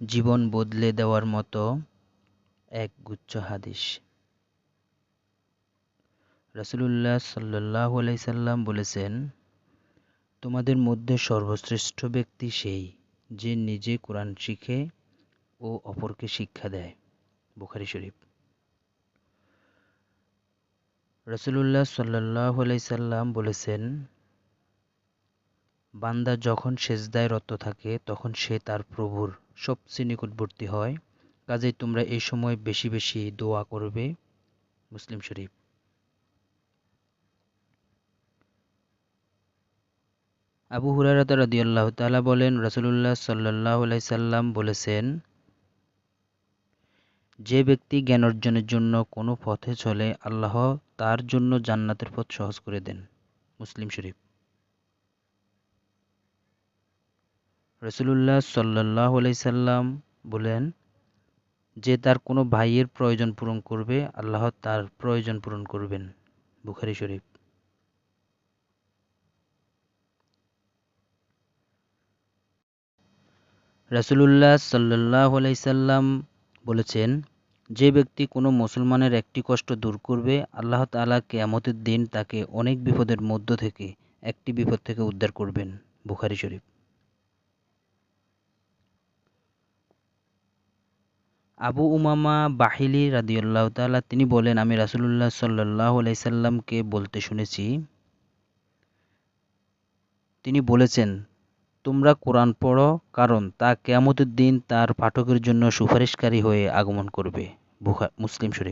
জীবন বদলে দেওয়ার মতো এক গুচ্ছ হাদিস। রাসুলুল্লাহ সাল্লাহ সাল্লাম বলেছেন, তোমাদের মধ্যে সর্বশ্রেষ্ঠ ব্যক্তি সেই যে নিজে কোরআন শিখে ও অপরকে শিক্ষা দেয়। বুখারি শরীফ। রসুল্লাহ সাল্লাহ সাল্লাম বলেছেন বান্দা যখন সেজদায় রত থাকে, তখন সে তার প্রভুর সবচেয়ে নিকটবর্তী হয়। কাজেই তোমরা এই সময় বেশি বেশি দোয়া করবে। মুসলিম শরীফ। আবু হুরারাত রাদিয়াল্লাহ তালা বলেন রসুল্লাহ সাল্লাহ সাল্লাম বলেছেন, যে ব্যক্তি জ্ঞান অর্জনের জন্য কোনো পথে চলে, আল্লাহ তার জন্য জান্নাতের পথ সহজ করে দেন। মুসলিম শরীফ। রসুল্লাহ সাল্লাহ সাল্লাম বলেন, যে তার কোনো ভাইয়ের প্রয়োজন পূরণ করবে, আল্লাহ তার প্রয়োজন পূরণ করবেন। বুখারি শরীফ। রাসুলুল্লাহ সাল্লাহ সাল্লাম বলেছেন, যে ব্যক্তি কোনো মুসলমানের একটি কষ্ট দূর করবে, আল্লাহ তালা কেয়ামতের দিন তাকে অনেক বিপদের মধ্য থেকে একটি বিপদ থেকে উদ্ধার করবেন। বুখারি শরীফ। আবু উমামা বাহিলি রাদিউল্লাহ তালা তিনি বলেন, আমি রাসুলুল্লাহ সাল্লাহ আলাইসাল্লামকে বলতে শুনেছি। তিনি বলেছেন, তোমরা কোরআন পড়ো, কারণ তা কেয়ামতের দিন তার পাঠকের জন্য সুপারিশকারী হয়ে আগমন করবে। মুসলিম শরীফ।